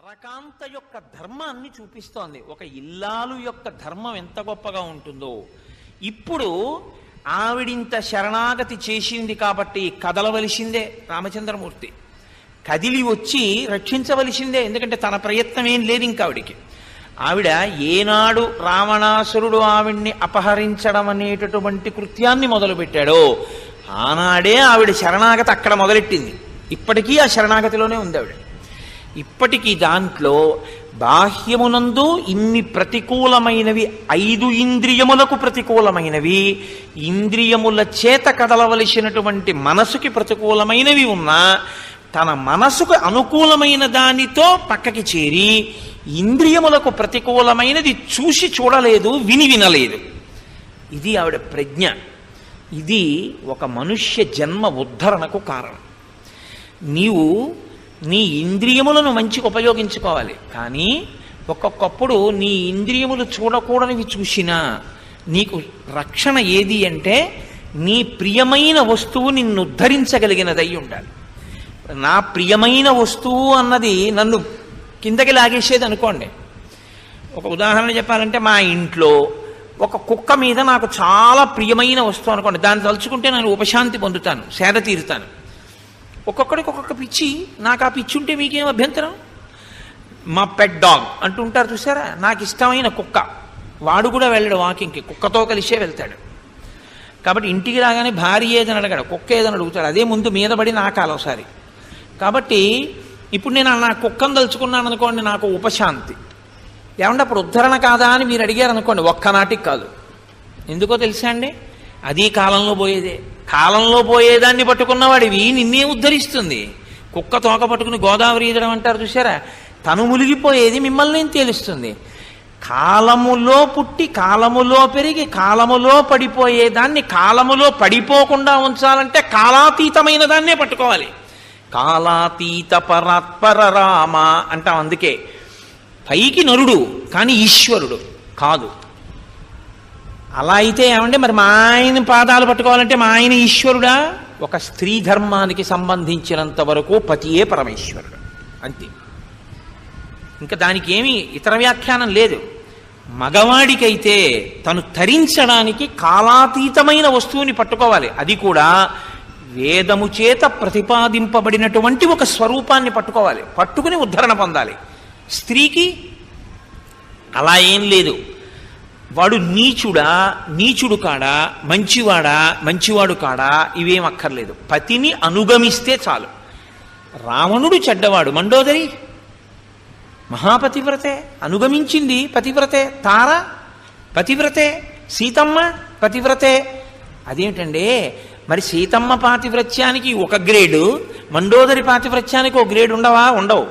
నరకాంత యొక్క ధర్మాన్ని చూపిస్తోంది. ఒక ఇల్లాలు యొక్క ధర్మం ఎంత గొప్పగా ఉంటుందో. ఇప్పుడు ఆవిడింత శరణాగతి చేసింది కాబట్టి కదలవలసిందే రామచంద్రమూర్తి. కదిలి వచ్చి రక్షించవలసిందే ఎందుకంటే తన ప్రయత్నం ఏం లేదు ఇంకా ఆవిడికి. ఆవిడ ఏనాడు రావణాసురుడు ఆవిడ్ని అపహరించడం అనేటటువంటి కృత్యాన్ని మొదలుపెట్టాడో ఆనాడే ఆవిడ శరణాగతి అక్కడ మొదలెట్టింది. ఇప్పటికీ ఆ శరణాగతిలోనే ఉంది ఆవిడ. ఇప్పటికీ దాంట్లో బాహ్యమునందు ఇన్ని ప్రతికూలమైనవి ఐదు ఇంద్రియములకు ప్రతికూలమైనవి ఇంద్రియముల చేత కదలవలసినటువంటి మనసుకి ప్రతికూలమైనవి ఉన్నా తన మనసుకు అనుకూలమైన దానితో పక్కకి చేరి ఇంద్రియములకు ప్రతికూలమైనది చూసి చూడలేదు విని వినలేదు. ఇది ఆవిడ ప్రజ్ఞ. ఇది ఒక మనుష్య జన్మ ఉద్ధరణకు కారణం. నీవు నీ ఇంద్రియములను మంచి ఉపయోగించుకోవాలి. కానీ ఒక్కొక్కప్పుడు నీ ఇంద్రియములు చూడకూడనివి చూసినా నీకు రక్షణ ఏది అంటే నీ ప్రియమైన వస్తువు నిన్ను ఉద్ధరించగలిగినదై ఉండాలి. నా ప్రియమైన వస్తువు అన్నది నన్ను కిందకి లాగేసేది అనుకోండి. ఒక ఉదాహరణ చెప్పాలంటే మా ఇంట్లో ఒక కుక్క మీద నాకు చాలా ప్రియమైన వస్తువు అనుకోండి. దాన్ని తలుచుకుంటే నేను ఉపశాంతి పొందుతాను సేద తీరుతాను. ఒక్కొక్కడికి ఒక్కొక్క పిచ్చి నాకు ఆ పిచ్చి ఉంటే మీకేం అభ్యంతరం? మా పెట్ డాగ్ అంటుంటారు చూసారా నాకు ఇష్టమైన కుక్క. వాడు కూడా వెళ్ళాడు వాకింగ్కి. కుక్కతో కలిసే వెళ్తాడు. కాబట్టి ఇంటికి రాగానే భార్య ఏదని అడగాడు. కుక్క ఏదని అడుగుతాడు. అదే ముందు మీద పడి నాకాలి ఒకసారి. కాబట్టి ఇప్పుడు నేను నా కుక్కను తలుచుకున్నాను అనుకోండి నాకు ఉపశాంతి. ఏమంటే అప్పుడు ఉద్ధరణ కాదా అని మీరు అడిగారు అనుకోండి ఒక్కనాటికి కాదు. ఎందుకో తెలుసా అండి? అది కాలంలో పోయేదే. కాలంలో పోయేదాన్ని పట్టుకున్నవాడివి నిన్నే ఉద్ధరిస్తుంది. కుక్క తోక పట్టుకుని గోదావరి ఈదడం అంటారు చూసారా తను మునిగిపోయేది మిమ్మల్ని తేలుస్తుంది. కాలములో పుట్టి కాలములో పెరిగి కాలములో పడిపోయేదాన్ని కాలములో పడిపోకుండా ఉంచాలంటే కాలాతీతమైన దాన్నే పట్టుకోవాలి. కాలాతీత పరాత్పర రామ అంటాం అందుకే. పైకి నరుడు కానీ ఈశ్వరుడు కాదు. అలా అయితే ఏమంటే మరి మా ఆయన పాదాలు పట్టుకోవాలంటే మా ఆయన ఈశ్వరుడా? ఒక స్త్రీ ధర్మానికి సంబంధించినంత వరకు పతియే పరమేశ్వరుడు. అంతే. ఇంకా దానికి ఏమీ ఇతర వ్యాఖ్యానం లేదు. మగవాడికైతే తను తరించడానికి కాలాతీతమైన వస్తువుని పట్టుకోవాలి. అది కూడా వేదము చేత ప్రతిపాదింపబడినటువంటి ఒక స్వరూపాన్ని పట్టుకోవాలి. పట్టుకుని ఉద్ధరణ పొందాలి. స్త్రీకి అలా ఏం లేదు. వాడు నీచుడా నీచుడు కాడా మంచివాడా మంచివాడు కాడా ఇవేం అక్కర్లేదు. పతిని అనుగమిస్తే చాలు. రావణుడు చెడ్డవాడు మండోదరి. మహాపతివ్రతే అనుగమించింది పతివ్రతే తార పతివ్రతే సీతమ్మ పతివ్రతే. అదేమిటండి మరి సీతమ్మ పాతివ్రత్యానికి ఒక గ్రేడు మండోదరి పాతివ్రత్యానికి ఒక గ్రేడ్ ఉండవా? ఉండవు.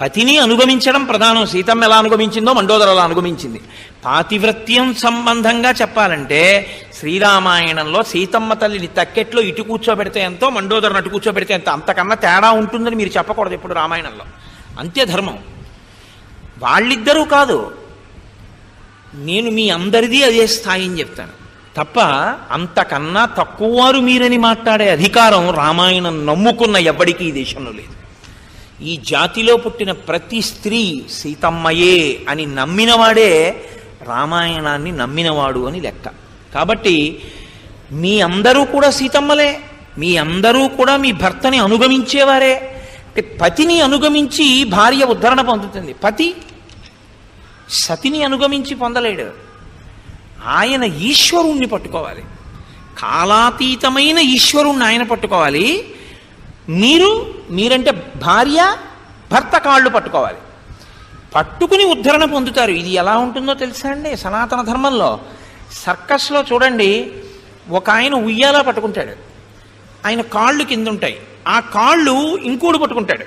పతిని అనుగమించడం ప్రధానం. సీతమ్మ ఎలా అనుగమించిందో మండోదర అలా అనుగమించింది. పాతివ్రత్యం సంబంధంగా చెప్పాలంటే శ్రీరామాయణంలో సీతమ్మ తల్లిని తక్కెట్లో ఇటు కూర్చోబెడితే ఎంతో మండోదరను అటు కూర్చోబెడితే ఎంత. అంతకన్నా తేడా ఉంటుందని మీరు చెప్పకూడదు ఇప్పుడు రామాయణంలో. అంతే ధర్మం. వాళ్ళిద్దరూ కాదు. నేను మీ అందరిది అదే స్థాయి అని చెప్తాను. తప్ప అంతకన్నా తక్కువ వారు మీరని మాట్లాడే అధికారం రామాయణం నమ్ముకున్న ఎవ్వడికి ఈ దేశంలో లేదు. ఈ జాతిలో పుట్టిన ప్రతి స్త్రీ సీతమ్మయే అని నమ్మినవాడే రామాయణాన్ని నమ్మినవాడు అని లెక్క. కాబట్టి మీ అందరూ కూడా సీతమ్మలే మీ అందరూ కూడా మీ భర్తని అనుగమించేవారే. అంటే పతిని అనుగమించి భార్య ఉద్ధరణ పొందుతుంది. పతి సతిని అనుగమించి పొందలేడు. ఆయన ఈశ్వరుణ్ణి పట్టుకోవాలి. కాలాతీతమైన ఈశ్వరుణ్ణి ఆయన పట్టుకోవాలి. మీరు మీరంటే భార్య భర్త కాళ్ళు పట్టుకోవాలి. పట్టుకుని ఉద్ధరణ పొందుతారు. ఇది ఎలా ఉంటుందో తెలుసా అండి? సనాతన ధర్మంలో. సర్కస్లో చూడండి ఒక ఆయన ఉయ్యాలా పట్టుకుంటాడు. ఆయన కాళ్ళు కింద ఉంటాయి ఆ కాళ్ళు ఇంకోడు పట్టుకుంటాడు.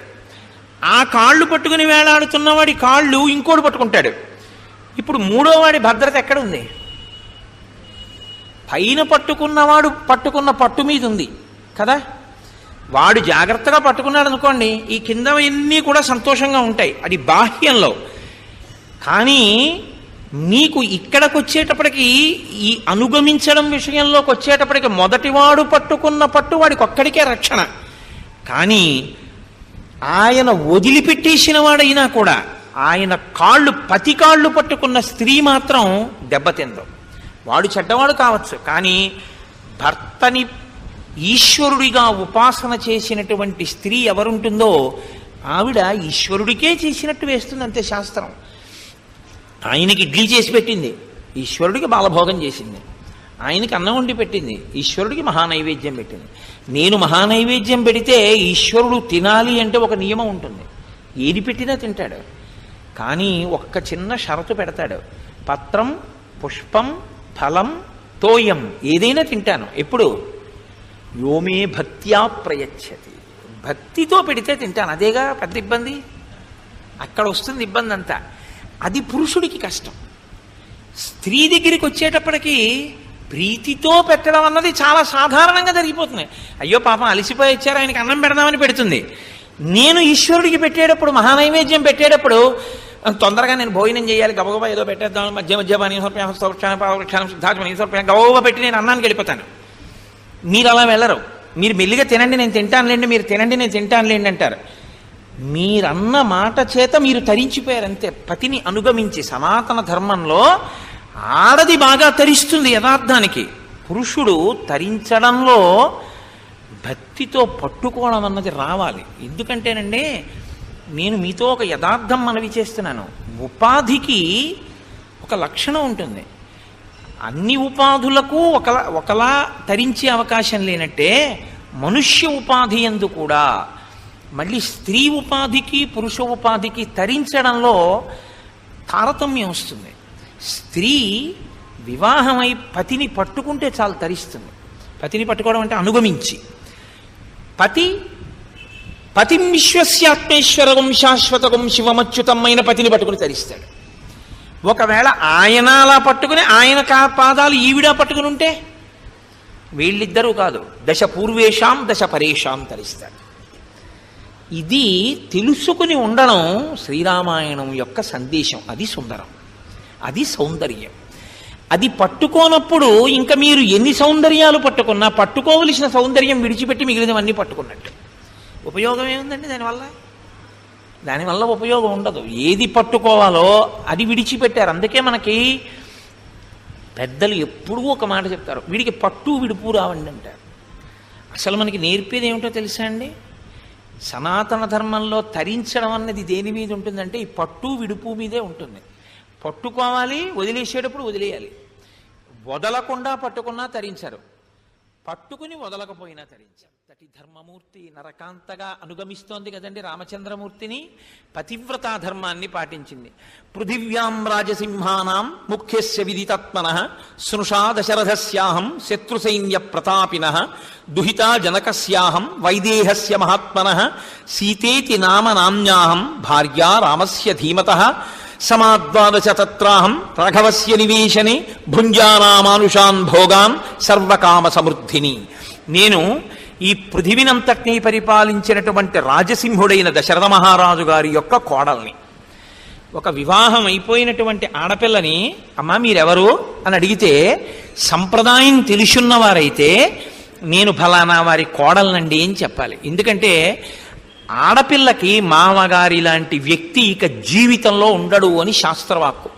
ఆ కాళ్ళు పట్టుకుని వేలాడుతున్నవాడి కాళ్ళు ఇంకోడు పట్టుకుంటాడు. ఇప్పుడు మూడో వాడి భద్రత ఎక్కడ ఉంది పైన పట్టుకున్నవాడు పట్టుకున్న పట్టు మీద ఉంది కదా? వాడు జాగ్రత్తగా పట్టుకున్నాడు అనుకోండి ఈ కిందవన్నీ కూడా సంతోషంగా ఉంటాయి. అది బాహ్యంలో. కానీ నీకు ఇక్కడికి వచ్చేటప్పటికి ఈ అనుగమించడం విషయంలోకి వచ్చేటప్పటికి మొదటివాడు పట్టుకున్న పట్టు వాడికి ఒక్కడికే రక్షణ. కానీ ఆయన వదిలిపెట్టేసిన వాడైనా కూడా ఆయన కాళ్ళు పతి కాళ్ళు పట్టుకున్న స్త్రీ మాత్రం దెబ్బతిందు. వాడు చెడ్డవాడు కావచ్చు కానీ భర్తని ఈశ్వరుడిగా ఉపాసన చేసినటువంటి స్త్రీ ఎవరుంటుందో ఆవిడ ఈశ్వరుడికే చేసినట్టు వేస్తుంది అంతే శాస్త్రం. ఆయనకి ఇడ్లీ చేసి పెట్టింది ఈశ్వరుడికి బాలభోగం చేసింది ఆయనకి అన్నం వండి పెట్టింది ఈశ్వరుడికి మహానైవేద్యం పెట్టింది. నేను మహానైవేద్యం పెడితే ఈశ్వరుడు తినాలి అంటే ఒక నియమం ఉంటుంది. ఏది పెట్టినా తింటాడు. కానీ ఒక్క చిన్న షరతు పెడతాడు. పత్రం పుష్పం ఫలం తోయం ఏదైనా తింటాను. ఎప్పుడు? యోమే భక్త్యా ప్రయచ్చతి. భక్తితో పెడితే తింటాను అదేగా పెద్ద ఇబ్బంది? అక్కడ వస్తుంది ఇబ్బంది అంతా అది పురుషుడికి కష్టం. స్త్రీ దగ్గరికి వచ్చేటప్పటికీ ప్రీతితో పెట్టడం అన్నది చాలా సాధారణంగా జరిగిపోతుంది. అయ్యో పాపం అలసిపోయి వచ్చారు ఆయనకి అన్నం పెడదామని పెడుతుంది. నేను ఈశ్వరుడికి పెట్టేటప్పుడు మహానైవేద్యం పెట్టేటప్పుడు తొందరగా నేను భోజనం చేయాలి గబగబా ఏదో పెట్టేద్దాం మధ్య మధ్య పని సౌక్షాన్ని పావక్షాన్ని సిద్ధాత్మని సౌక్షాన్ని గబగబా పెట్టి నేను అన్నానికి వెళ్ళిపోతాను. మీరు అలా వెళ్ళరు. మీరు మెల్లిగా తినండి నేను తింటానులేండి మీరు తినండి నేను తింటానులేండి అంటారు. మీరన్న మాట చేత మీరు తరించిపోయారు అంతే. పతిని అనుగమించి సనాతన ధర్మంలో ఆడది బాగా తరిస్తుంది యథార్థానికి. పురుషుడు తరించడంలో భక్తితో పట్టుకోవడం అన్నది రావాలి. ఎందుకంటేనండి నేను మీతో ఒక యథార్థం మనవి చేస్తున్నాను. ఉపాధికి ఒక లక్షణం ఉంటుంది. అన్ని ఉపాధులకు ఒకలా ఒకలా తరించే అవకాశం లేనట్టే మనుష్య ఉపాధి ఎందు కూడా మళ్ళీ స్త్రీ ఉపాధికి పురుష ఉపాధికి తరించడంలో తారతమ్యం వస్తుంది. స్త్రీ వివాహమై పతిని పట్టుకుంటే చాలు తరిస్తుంది. పతిని పట్టుకోవడం అంటే అనుగమించి. పతి పతిం విశ్వస్యాత్మేశ్వరగం శాశ్వతకం శివమచ్యుతమైన పతిని పట్టుకుని తరిస్తాడు. ఒకవేళ ఆయన అలా పట్టుకుని ఆయన కా పాదాలు ఈవిడ పట్టుకుని ఉంటే వీళ్ళిద్దరూ కాదు దశ పూర్వేషాం దశ పరేషాం తరిస్తారు. ఇది తెలుసుకుని ఉండడం శ్రీరామాయణం యొక్క సందేశం. అది సుందరం. అది సౌందర్యం. అది పట్టుకోనప్పుడు ఇంకా మీరు ఎన్ని సౌందర్యాలు పట్టుకున్నా పట్టుకోవలసిన సౌందర్యం విడిచిపెట్టి మిగిలినవన్నీ పట్టుకున్నట్టు. ఉపయోగం ఏముందండి దానివల్ల? దానివల్ల ఉపయోగం ఉండదు. ఏది పట్టుకోవాలో అది విడిచిపెట్టారు. అందుకే మనకి పెద్దలు ఎప్పుడూ ఒక మాట చెప్తారు. వీడికి పట్టు విడుపు రావండి అంటారు. అసలు మనకి నేర్పేది ఏమిటో తెలుసా అండి? సనాతన ధర్మంలో తరించడం అన్నది దేని మీద ఉంటుందంటే ఈ పట్టు విడుపు మీదే ఉంటుంది. పట్టుకోవాలి వదిలేసేటప్పుడు వదిలేయాలి. వదలకుండా పట్టుకున్నా తరించరు. పట్టుకుని వదలకపోయినా తరించారు. తటి ధర్మమూర్తి నరకాంతగా అనుగమిస్తోంది కదండి రామచంద్రమూర్తిని. పతివ్రతా ధర్మాన్ని పాటించింది. పృథివ్యాం రాజసింహానాం ముఖ్యస్య విదితత్మన స్నుషా దశరథస్యాహం శత్రుసైన్య ప్రతాపిన దుహితా జనకస్యాహం వైదేహస్య మహాత్మన సీతేతి నామ నామ్యాహం భార్యా రామస్య ధీమత సమాద్వాదశ తత్రాహం రాఘవస్య నివేశనే భుంజానామానుషాన్ భోగాన్ సర్వకామ సమృద్ధిని. నేను ఈ పృథివినంతటినీ పరిపాలించినటువంటి రాజసింహుడైన దశరథ మహారాజు గారి యొక్క కోడల్ని. ఒక వివాహం అయిపోయినటువంటి ఆడపిల్లని అమ్మ మీరెవరు? అని అడిగితే సంప్రదాయం తెలుసున్నవారైతే నేను ఫలానా వారి కోడలనండి అని చెప్పాలి. ఎందుకంటే ఆడపిల్లకి మామగారి లాంటి వ్యక్తి ఇక జీవితంలో ఉండడు అని శాస్త్రవాక్కు.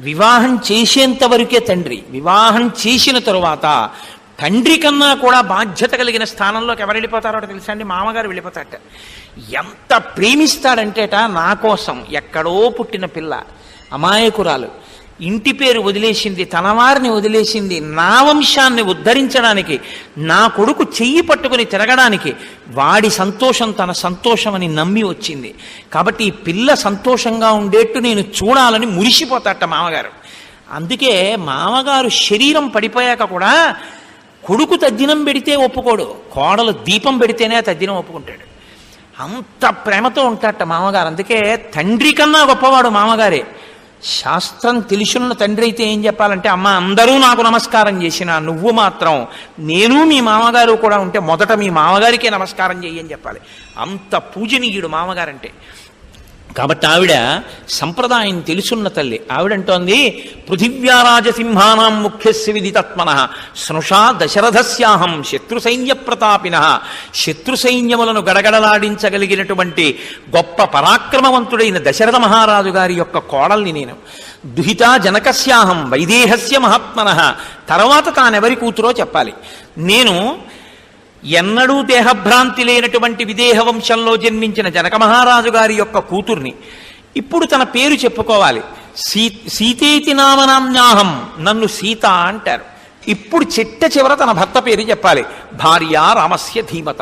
వివాహం చేసేంత వరకే తండ్రి. వివాహం చేసిన తరువాత తండ్రి కన్నా కూడా బాధ్యత కలిగిన స్థానంలోకి ఎవరు వెళ్ళిపోతారో తెలుసా అండి? మామగారు వెళ్ళిపోతారట. ఎంత ప్రేమిస్తాడంటేట నా కోసం ఎక్కడో పుట్టిన పిల్ల అమాయకురాలు. ఇంటి పేరు వదిలేసింది తనవారిని వదిలేసింది నా వంశాన్ని ఉద్ధరించడానికి నా కొడుకు చెయ్యి పట్టుకుని తిరగడానికి వాడి సంతోషం తన సంతోషమని నమ్మి వచ్చింది. కాబట్టి ఈ పిల్ల సంతోషంగా ఉండేట్టు నేను చూడాలని మురిసిపోతాట మామగారు. అందుకే మామగారు శరీరం పడిపోయాక కూడా కొడుకు తద్దినం పెడితే ఒప్పుకోడు కోడలు దీపం పెడితేనే తద్దినం ఒప్పుకుంటాడు. అంత ప్రేమతో ఉంటాడట మామగారు. అందుకే తండ్రి కన్నా గొప్పవాడు మామగారే. శాస్త్రం తెలుసున్న తండ్రి అయితే ఏం చెప్పాలంటే అమ్మ అందరూ నాకు నమస్కారం చేసిన నువ్వు మాత్రం నేను మీ మామగారు కూడా ఉంటే మొదట మీ మామగారికే నమస్కారం చెయ్యని చెప్పాలి. అంత పూజనీయుడు మామగారంటే. కాబట్టి ఆవిడ సంప్రదాయం తెలుసున్న తల్లి. ఆవిడంటోంది పృథివ్యారాజసింహానాం ముఖ్యస్య విదితత్మన స్నుషా దశరథస్యాహం శత్రు సైన్య ప్రతాపిన శత్రు సైన్యములను గడగడలాడించగలిగినటువంటి గొప్ప పరాక్రమవంతుడైన దశరథ మహారాజు గారి యొక్క కోడల్ని నేను. దుహితా జనకస్యాహం వైదేహస్య మహాత్మన. తర్వాత తానెవరి కూతురో చెప్పాలి. నేను ఎన్నడూ దేహభ్రాంతి లేనటువంటి విదేహ వంశంలో జన్మించిన జనక మహారాజు గారి యొక్క కూతుర్ని. ఇప్పుడు తన పేరు చెప్పుకోవాలి. సీ సీతేతి నామనామ్యాహం నన్ను సీత అంటారు. ఇప్పుడు చిట్ట చివర తన భర్త పేరు చెప్పాలి. భార్య రామస్య ధీమత.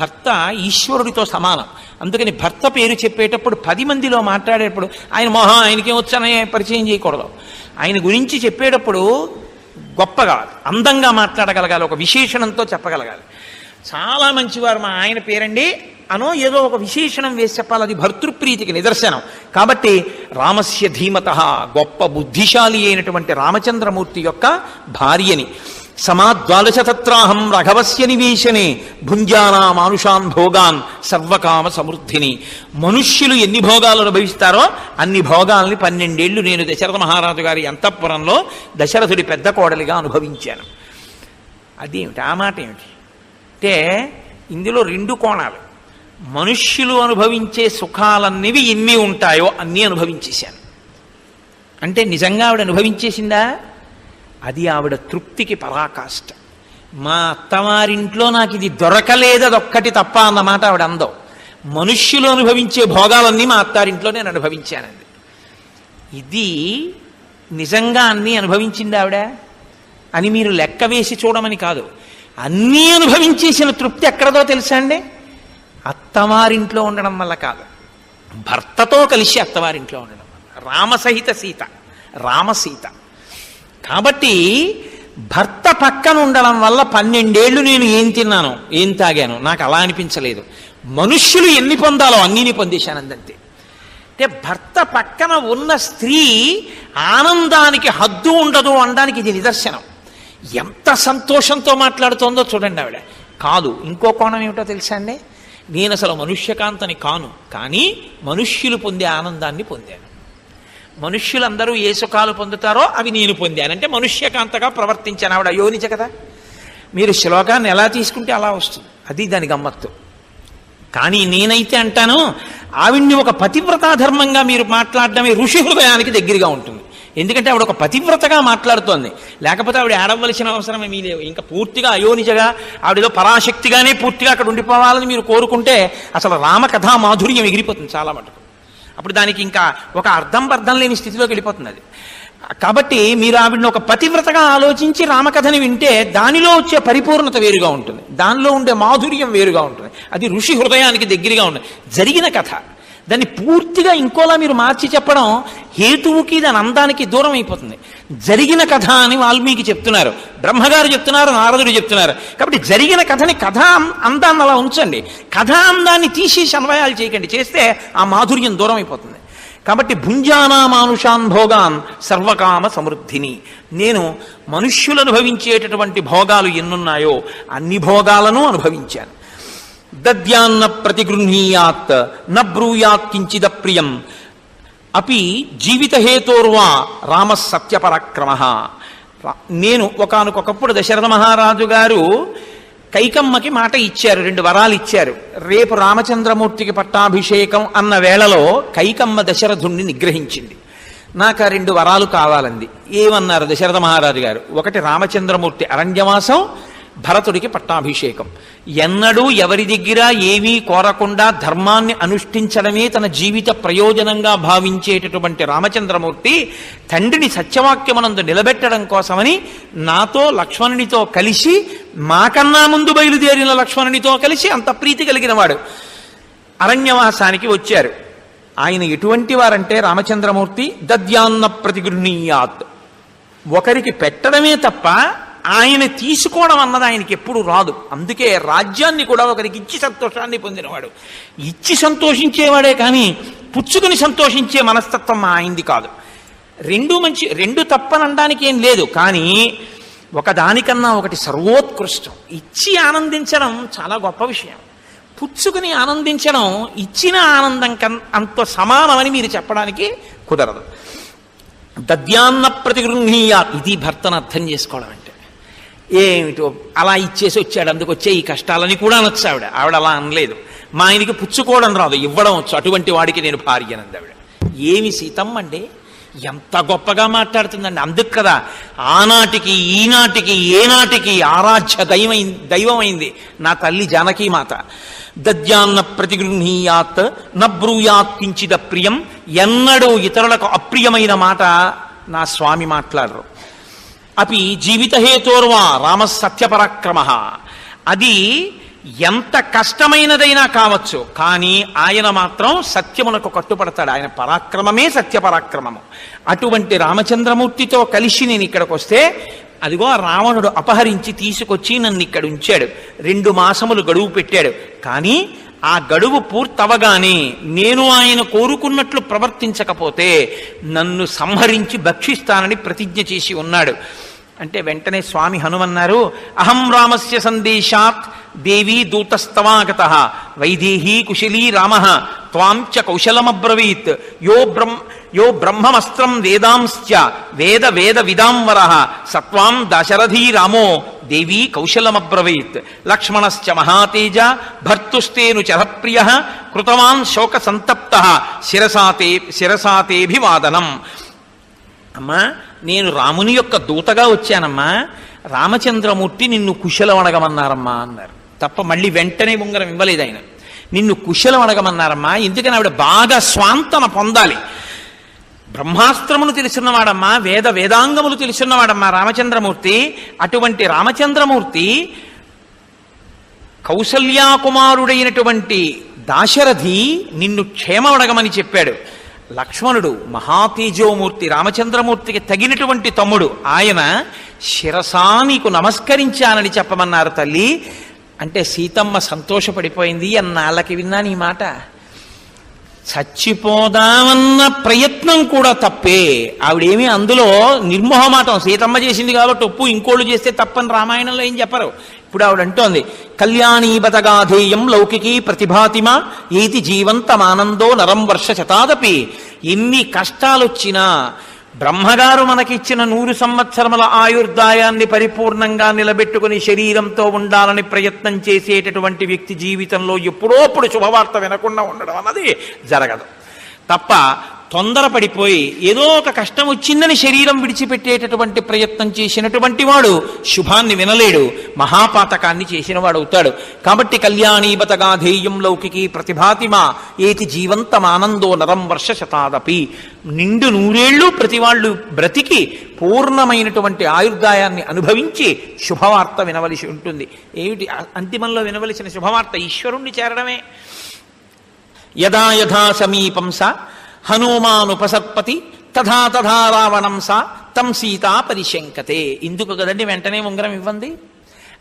భర్త ఈశ్వరుడితో సమానం. అందుకని భర్త పేరు చెప్పేటప్పుడు పది మందిలో మాట్లాడేటప్పుడు ఆయన మొహం ఆయనకేం వచ్చానే పరిచయం చేయకూడదు. ఆయన గురించి చెప్పేటప్పుడు గొప్పగా అందంగా మాట్లాడగలగాలి. ఒక విశేషణంతో చెప్పగలగాలి. చాలా మంచివారు మా ఆయన పేరండి. అనో ఏదో ఒక విశేషణం వేసి చెప్పాలి. అది భర్తృప్రీతికి నిదర్శనం. కాబట్టి రామస్య ధీమత గొప్ప బుద్ధిశాలి అయినటువంటి రామచంద్రమూర్తి యొక్క భార్యని. సమాద్వాదశతత్రాహం రఘవస్య నివేశనే భుంజానా మానుషాన్ భోగాన్ సర్వకామ సమృద్ధిని. మనుష్యులు ఎన్ని భోగాలు అనుభవిస్తారో అన్ని భోగాల్ని పన్నెండేళ్ళు నేను దశరథ మహారాజు గారి అంతఃపురంలో దశరథుడి పెద్ద కోడలిగా అనుభవించాను. అదేమిటి? ఆ మాట ఏమిటి అంటే ఇందులో రెండు కోణాలు. మనుష్యులు అనుభవించే సుఖాలన్నవి ఎన్ని ఉంటాయో అన్నీ అనుభవించేశాను అంటే నిజంగా ఆవిడ అనుభవించేసిందా? అది ఆవిడ తృప్తికి పరాకాష్ట. మా అత్తవారింట్లో నాకు ఇది దొరకలేదు అదొక్కటి తప్ప అన్నమాట ఆవిడ అందం. మనుష్యులు అనుభవించే భోగాలన్నీ మా అత్తారింట్లో నేను అనుభవించానండి ఇది నిజంగా అన్నీ అనుభవించింది ఆవిడ? అని మీరు లెక్క వేసి చూడమని కాదు. అన్నీ అనుభవించేసిన తృప్తి ఎక్కడదో తెలుసా అండి? అత్తవారింట్లో ఉండడం వల్ల కాదు. భర్తతో కలిసి అత్తవారింట్లో ఉండడం వల్ల రామసహిత సీత రామసీత. కాబట్టి భర్త పక్కన ఉండడం వల్ల పన్నెండేళ్ళు నేను ఏం తిన్నాను ఏం తాగాను నాకు అలా అనిపించలేదు. మనుష్యులు ఎన్ని పొందాలో అన్నీని పొందేశానందంతే. అంటే భర్త పక్కన ఉన్న స్త్రీ ఆనందానికి హద్దు ఉండదు అనడానికి ఇది నిదర్శనం. ఎంత సంతోషంతో మాట్లాడుతోందో చూడండి ఆవిడ. కాదు ఇంకో కోణం ఏమిటో తెలుసా అండి? నేను అసలు మనుష్యకాంతని కాను కానీ మనుష్యులు పొందే ఆనందాన్ని పొందాను. మనుష్యులందరూ ఏ సుఖాలు పొందుతారో అవి నేను పొందాను. అంటే మనుష్యకాంతగా ప్రవర్తించాను ఆవిడ. యోనిచ కదా? మీరు శ్లోకాన్ని ఎలా తీసుకుంటే అలా వస్తుంది. అది దాని గమ్మత్తు. కానీ నేనైతే అంటాను ఆవిడ్ని ఒక పతివ్రతాధర్మంగా మీరు మాట్లాడడమే ఋషి హృదయానికి దగ్గరగా ఉంటుంది. ఎందుకంటే ఆవిడ ఒక పతివ్రతగా మాట్లాడుతోంది. లేకపోతే ఆవిడ ఆడవలసిన అవసరం ఏమీ లేవు ఇంకా పూర్తిగా అయోనిజగా ఆవిడలో పరాశక్తిగానే పూర్తిగా అక్కడ ఉండిపోవాలని మీరు కోరుకుంటే అసలు రామకథా మాధుర్యం ఎగిరిపోతుంది చాలా మటుకు. అప్పుడు దానికి ఇంకా ఒక అర్థం అర్థం లేని స్థితిలోకి వెళ్ళిపోతుంది అది. కాబట్టి మీరు ఆవిడని ఒక పతివ్రతగా ఆలోచించి రామకథని వింటే దానిలో వచ్చే పరిపూర్ణత వేరుగా ఉంటుంది. దానిలో ఉండే మాధుర్యం వేరుగా ఉంటుంది. అది ఋషి హృదయానికి దగ్గరగా ఉంటుంది. జరిగిన కథ. దాన్ని పూర్తిగా ఇంకోలా మీరు మార్చి చెప్పడం హేతువుకి దాని అందానికి దూరం అయిపోతుంది. జరిగిన కథ అని వాల్మీకి చెప్తున్నారు. బ్రహ్మగారు చెప్తున్నారు నారదుడు చెప్తున్నారు. కాబట్టి జరిగిన కథని కథ అందాన్ని అలా ఉంచండి. కథ అందాన్ని తీసేసి అన్వయాలు చేయకండి. చేస్తే ఆ మాధుర్యం దూరం అయిపోతుంది. కాబట్టి భుంజానా మానుషాన్ భోగాన్ సర్వకామ సమృద్ధిని. నేను మనుష్యులు అనుభవించేటటువంటి భోగాలు ఎన్నున్నాయో అన్ని భోగాలను అనుభవించాను. దద్యాన్న ప్రతిగృహీయాత్ న బ్రూయాత్ కించిద ప్రియం. అపి జీవితహేతోర్వా రామ సత్యపరాక్రమ నేను ఒకనకొకప్పుడు దశరథ మహారాజు గారు కైకమ్మకి మాట ఇచ్చారు రెండు వరాలు ఇచ్చారు. రేపు రామచంద్రమూర్తికి పట్టాభిషేకం అన్న వేళలో కైకమ్మ దశరథుణ్ణి నిగ్రహించింది. నాకు ఆ రెండు వరాలు కావాలంది. ఏమన్నారు దశరథ మహారాజు గారు? ఒకటి రామచంద్రమూర్తి అరణ్యవాసం భరతుడికి పట్టాభిషేకం. ఎన్నడూ ఎవరి దగ్గర ఏమీ కోరకుండా ధర్మాన్ని అనుష్ఠించడమే తన జీవిత ప్రయోజనంగా భావించేటటువంటి రామచంద్రమూర్తి తండ్రిని సత్యవాక్యమనందు నిలబెట్టడం కోసమని నాతో లక్ష్మణునితో కలిసి మాకన్నా ముందు బయలుదేరిన లక్ష్మణునితో కలిసి అంత ప్రీతి కలిగిన వాడు అరణ్యవాసానికి వచ్చారు. ఆయన ఎటువంటి వారంటే రామచంద్రమూర్తి దద్యాన్న ప్రతిగృహీయాత్ ఒకరికి పెట్టడమే తప్ప ఆయన తీసుకోవడం అన్నది ఆయనకి ఎప్పుడు రాదు. అందుకే రాజ్యాన్ని కూడా ఒకరికి ఇచ్చి సంతోషాన్ని పొందినవాడు. ఇచ్చి సంతోషించేవాడే కానీ పుచ్చుకుని సంతోషించే మనస్తత్వం మా ఆయనది కాదు. రెండు మంచి రెండు తప్పనడానికి ఏం లేదు. కానీ ఒకదానికన్నా ఒకటి సర్వోత్కృష్టం. ఇచ్చి ఆనందించడం చాలా గొప్ప విషయం. పుచ్చుకుని ఆనందించడం ఇచ్చిన ఆనందం కన్ అంత సమానమని మీరు చెప్పడానికి కుదరదు. దద్యాన్న ప్రతిగృహీయ ఇది భర్తను అర్థం చేసుకోవడం ఏమిటో అలా ఇచ్చేసి వచ్చాడు. అందుకు వచ్చే ఈ కష్టాలని కూడా అనొచ్చు ఆవిడ. ఆవిడ అలా అనలేదు. మా ఆయనకి పుచ్చుకోవడం రాదు. ఇవ్వడం వచ్చు. అటువంటి వాడికి నేను భార్యనంది ఆవిడ. ఏమి సీతమ్మ అండి? ఎంత గొప్పగా మాట్లాడుతుందండి. అందుకు కదా ఆనాటికి ఈనాటికి ఏనాటికి ఆరాధ్య దైవమై దైవమైంది నా తల్లి జానకీ మాత. దద్యాన్న ప్రతిగృహీయాత్ నబ్రూయాత్ కించిద ప్రియం ఎన్నడూ ఇతరులకు అప్రియమైన మాట నా స్వామి మాట్లాడరు. అపి జీవితహేతోర్వా రామ సత్యపరాక్రమ అది ఎంత కష్టమైనదైనా కావచ్చు కానీ ఆయన మాత్రం సత్యమునకు కట్టుపడతాడు ఆయన పరాక్రమమే సత్యపరాక్రమము. అటువంటి రామచంద్రమూర్తితో కలిసి నేను ఇక్కడికి వస్తే అదిగో రావణుడు అపహరించి తీసుకొచ్చి నన్ను ఇక్కడ ఉంచాడు. రెండు మాసములు గడువు పెట్టాడు. కానీ ఆ గడువు పూర్తవగానే నేను ఆయన కోరుకున్నట్లు ప్రవర్తించకపోతే నన్ను సంహరించి భక్షిస్తానని ప్రతిజ్ఞ చేసి ఉన్నాడు. అంటే వెంటనే స్వామి హనుమన్నారు అహం రామస్య సందేశాత్ దేవీ దూతస్తవాగత వైదేహీ కుశలీ రామ త్వాం చ కౌశలమబ్రవీత్ యో బ్రహ్మ యో బ్రహ్మమస్త్రం వేదాంశ్చ వేద వేద విదాంవర సత్వాం దశరథీ రామో దేవీ కౌశలమబ్రవీత్ లక్ష్మణశ్చ మహాతేజ భర్తుస్తేను చరప్రియ కృతవాన్ శోక సంతప్త శిరసాతే శిరసాతేభివాదనం. అమ్మా నేను రాముని యొక్క దూతగా వచ్చానమ్మా. రామచంద్రమూర్తి నిన్ను కుశలం అడగమన్నారమ్మా అన్నారు. తప్ప మళ్ళీ వెంటనే ఉంగరం ఇవ్వలేదు ఆయన. నిన్ను కుశలం అడగమన్నారమ్మా ఎందుకని ఆవిడ బాగా స్వాంతన పొందాలి. బ్రహ్మాస్త్రములు తెలుసున్నవాడమ్మా వేద వేదాంగములు తెలుసున్నవాడమ్మా రామచంద్రమూర్తి. అటువంటి రామచంద్రమూర్తి కౌసల్యాకుమారుడైనటువంటి దాశరథి నిన్ను క్షేమమడగమని చెప్పాడు. లక్ష్మణుడు మహాతేజోమూర్తి రామచంద్రమూర్తికి తగినటువంటి తమ్ముడు. ఆయన శిరసా నీకు నమస్కరించానని చెప్పమన్నారు తల్లి. అంటే సీతమ్మ సంతోషపడిపోయింది అన్నాళ్ళకి విన్నా నీ మాట. చచ్చిపోదామన్న ప్రయత్నం కూడా తప్పే. ఆవిడేమీ అందులో నిర్మోహమాటం. సీతమ్మ చేసింది కాబట్టి ఒప్పు ఇంకోళ్ళు చేస్తే తప్పని రామాయణంలో ఏం చెప్పరు. ఇప్పుడు ఆవిడ అంటోంది కళ్యాణీబతగాధేయం లౌకికీ ప్రతిభాతిమ ఏతి జీవంతమానందో నరం వర్ష శతాదపి. ఎన్ని కష్టాలొచ్చినా బ్రహ్మగారు మనకిచ్చిన నూరు సంవత్సరముల ఆయుర్దాయాన్ని పరిపూర్ణంగా నిలబెట్టుకుని శరీరంతో ఉండాలని ప్రయత్నం చేసేటటువంటి వ్యక్తి జీవితంలో ఎప్పుడోప్పుడు శుభవార్త వినకుండా ఉండడం అన్నది జరగదు. తప్ప తొందరపడిపోయి ఏదో ఒక కష్టం వచ్చిందని శరీరం విడిచిపెట్టేటటువంటి ప్రయత్నం చేసినటువంటి వాడు శుభాన్ని వినలేడు మహాపాతకాన్ని చేసిన అవుతాడు. కాబట్టి కళ్యాణీబతగాధేయం లౌకికి ప్రతిభాతిమా ఏతి జీవంతమానందో నరం వర్ష శతాదపి. నిండు నూరేళ్ళు ప్రతి వాళ్ళు బ్రతికి పూర్ణమైనటువంటి ఆయుర్దాయాన్ని అనుభవించి శుభవార్త వినవలసి ఉంటుంది. ఏమిటి? అంతిమంలో వినవలసిన శుభవార్త ఈశ్వరుణ్ణి చేరడమే. యదా యథా సమీపం స హనుమానుపసర్పతి తథా తథా రావణం తం సీతా పరిశంకతే. ఇందుకు కదండి వెంటనే ఉంగరం ఇవ్వండి.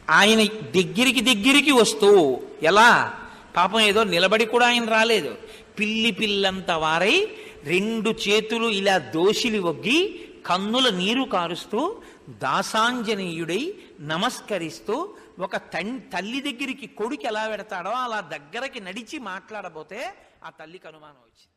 ఆయన దగ్గరికి దగ్గరికి వస్తూ ఎలా? పాపం ఏదో నిలబడి కూడా ఆయన రాలేదు. పిల్లి పిల్లంత వారై రెండు చేతులు ఇలా దోషిలి ఒగ్గి కన్నుల నీరు కారుస్తూ దాసాంజనేయుడై నమస్కరిస్తూ ఒక తన్ తల్లి దగ్గరికి కొడుకు ఎలా పెడతాడో అలా దగ్గరకి నడిచి మాట్లాడబోతే ఆ తల్లికి అనుమానం వచ్చింది.